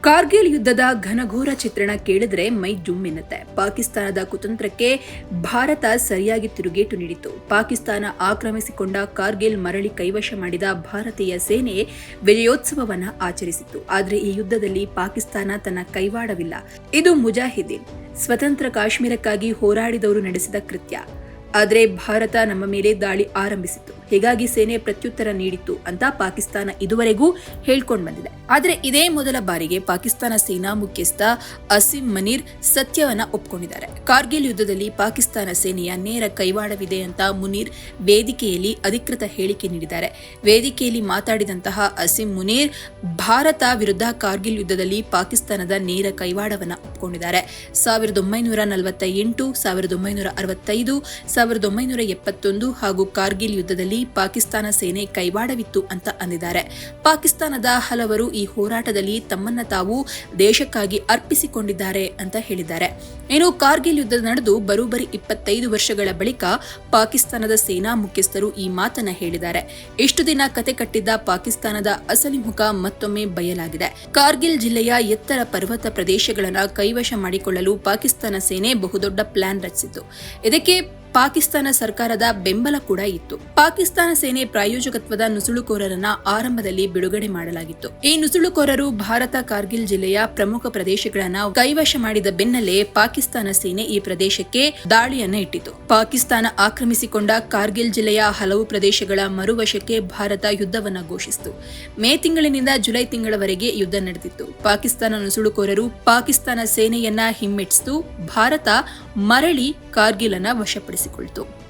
ಕಾರ್ಗಿಲ್ ಯುದ್ಧದ ಘನಘೋರ ಚಿತ್ರಣ ಕೇಳಿದ್ರೆ ಮೈ ಜುಮ್ ಎನ್ನುತ್ತೆ ಪಾಕಿಸ್ತಾನದ ಕುತಂತ್ರಕ್ಕೆ ಭಾರತ ಸರಿಯಾಗಿ ತಿರುಗೇಟು ನೀಡಿತು ಪಾಕಿಸ್ತಾನ ಆಕ್ರಮಿಸಿಕೊಂಡ ಕಾರ್ಗಿಲ್ ಮರಳಿ ಕೈವಶ ಮಾಡಿದ ಭಾರತೀಯ ಸೇನೆ ವಿಜಯೋತ್ಸವವನ್ನು ಆಚರಿಸಿತು ಆದರೆ ಈ ಯುದ್ಧದಲ್ಲಿ ಪಾಕಿಸ್ತಾನ ತನ್ನ ಕೈವಾಡವಿಲ್ಲ. ಇದು ಮುಜಾಹಿದೀನ್ ಸ್ವತಂತ್ರ ಕಾಶ್ಮೀರಕ್ಕಾಗಿ ಹೋರಾಡಿದವರು ನಡೆಸಿದ ಕೃತ್ಯ. ಆದರೆ ಭಾರತ ನಮ್ಮ ಮೇಲೆ ದಾಳಿ ಆರಂಭಿಸಿತು ಹೀಗಾಗಿ ಸೇನೆ ಪ್ರತ್ಯುತ್ತರ ನೀಡಿತ್ತು ಅಂತ ಪಾಕಿಸ್ತಾನ ಇದುವರೆಗೂ ಹೇಳ್ಕೊಂಡು ಬಂದಿದೆ. ಆದರೆ ಇದೇ ಮೊದಲ ಬಾರಿಗೆ ಪಾಕಿಸ್ತಾನ ಸೇನಾ ಮುಖ್ಯಸ್ಥ ಅಸಿಂ ಮನೀರ್ ಸತ್ಯವನ್ನ ಒಪ್ಕೊಂಡಿದ್ದಾರೆ. ಕಾರ್ಗಿಲ್ ಯುದ್ಧದಲ್ಲಿ ಪಾಕಿಸ್ತಾನ ಸೇನೆಯ ನೇರ ಕೈವಾಡವಿದೆ ಅಂತ ಮುನೀರ್ ವೇದಿಕೆಯಲ್ಲಿ ಅಧಿಕೃತ ಹೇಳಿಕೆ ನೀಡಿದ್ದಾರೆ. ವೇದಿಕೆಯಲ್ಲಿ ಮಾತಾಡಿದಂತಹ ಅಸಿಂ ಮುನೀರ್, ಭಾರತ ವಿರುದ್ಧ ಕಾರ್ಗಿಲ್ ಯುದ್ಧದಲ್ಲಿ ಪಾಕಿಸ್ತಾನದ ನೇರ ಕೈವಾಡವನ್ನ ಒಪ್ಪಿಕೊಂಡಿದ್ದಾರೆ ಸಾವಿರದ ಒಂಬೈನೂರ ನಲವತ್ತ ಎಂಟು ಸಾವಿರದ ಒಂಬೈನೂರ ಅರವತ್ತೈದು, ಸಾವಿರದ ಒಂಬೈನೂರ ಎಪ್ಪತ್ತೊಂದು ಹಾಗೂ ಕಾರ್ಗಿಲ್ ಯುದ್ಧದಲ್ಲಿ ಪಾಕಿಸ್ತಾನ ಸೇನೆ ಕೈವಾಡವಿತ್ತು ಅಂತ ಅಂದಿದ್ದಾರೆ. ಪಾಕಿಸ್ತಾನದ ಹಲವರು ಈ ಹೋರಾಟದಲ್ಲಿ ತಮ್ಮನ್ನ ತಾವು ದೇಶಕ್ಕಾಗಿ ಅರ್ಪಿಸಿಕೊಂಡಿದ್ದಾರೆ ಅಂತ ಹೇಳಿದ್ದಾರೆ. ಇನ್ನು ಕಾರ್ಗಿಲ್ ಯುದ್ಧ ನಡೆದು ಬರೋಬ್ಬರಿ ಇಪ್ಪತ್ತೈದು ವರ್ಷಗಳ ಬಳಿಕ ಪಾಕಿಸ್ತಾನದ ಸೇನಾ ಮುಖ್ಯಸ್ಥರು ಈ ಮಾತನ್ನ ಹೇಳಿದ್ದಾರೆ. ಇಷ್ಟು ದಿನ ಕತೆ ಕಟ್ಟಿದ್ದ ಪಾಕಿಸ್ತಾನದ ಅಸಲಿ ಮುಖ ಮತ್ತೊಮ್ಮೆ ಬಯಲಾಗಿದೆ. ಕಾರ್ಗಿಲ್ ಜಿಲ್ಲೆಯ ಎತ್ತರ ಪರ್ವತ ಪ್ರದೇಶಗಳನ್ನು ಕೈವಶ ಮಾಡಿಕೊಳ್ಳಲು ಪಾಕಿಸ್ತಾನ ಸೇನೆ ಬಹುದೊಡ್ಡ ಪ್ಲಾನ್ ರಚಿಸಿತು ಇದಕ್ಕೆ ಪಾಕಿಸ್ತಾನ ಸರ್ಕಾರದ ಬೆಂಬಲ ಕೂಡ ಇತ್ತು. ಪಾಕಿಸ್ತಾನ ಸೇನೆ ಪ್ರಾಯೋಜಕತ್ವದ ನುಸುಳುಕೋರರನ್ನ ಆರಂಭದಲ್ಲಿ ಬಿಡುಗಡೆ ಮಾಡಲಾಗಿತ್ತು. ಈ ನುಸುಳುಕೋರರು ಭಾರತ ಕಾರ್ಗಿಲ್ ಜಿಲ್ಲೆಯ ಪ್ರಮುಖ ಪ್ರದೇಶಗಳನ್ನ ಕೈವಶ ಮಾಡಿದ ಬೆನ್ನಲ್ಲೇ ಪಾಕಿಸ್ತಾನ ಸೇನೆ ಈ ಪ್ರದೇಶಕ್ಕೆ ದಾಳಿಯನ್ನ ಇಟ್ಟಿತು ಪಾಕಿಸ್ತಾನ ಆಕ್ರಮಿಸಿಕೊಂಡ ಕಾರ್ಗಿಲ್ ಜಿಲ್ಲೆಯ ಹಲವು ಪ್ರದೇಶಗಳ ಮರುವಶಕ್ಕೆ ಭಾರತ ಯುದ್ಧವನ್ನ ಘೋಷಿಸಿತು. ಮೇ ತಿಂಗಳಿನಿಂದ ಜುಲೈ ತಿಂಗಳವರೆಗೆ ಯುದ್ಧ ನಡೆದಿತ್ತು. ಪಾಕಿಸ್ತಾನ ನುಸುಳುಕೋರರು ಪಾಕಿಸ್ತಾನ ಸೇನೆಯನ್ನ ಹಿಮ್ಮೆಟ್ಟಿಸಿತು. ಭಾರತ ಮರಳಿ ಕಾರ್ಗಿಲ್ ಅನ್ನ ವಶಪಡಿಸಿಕೊಳ್ತು.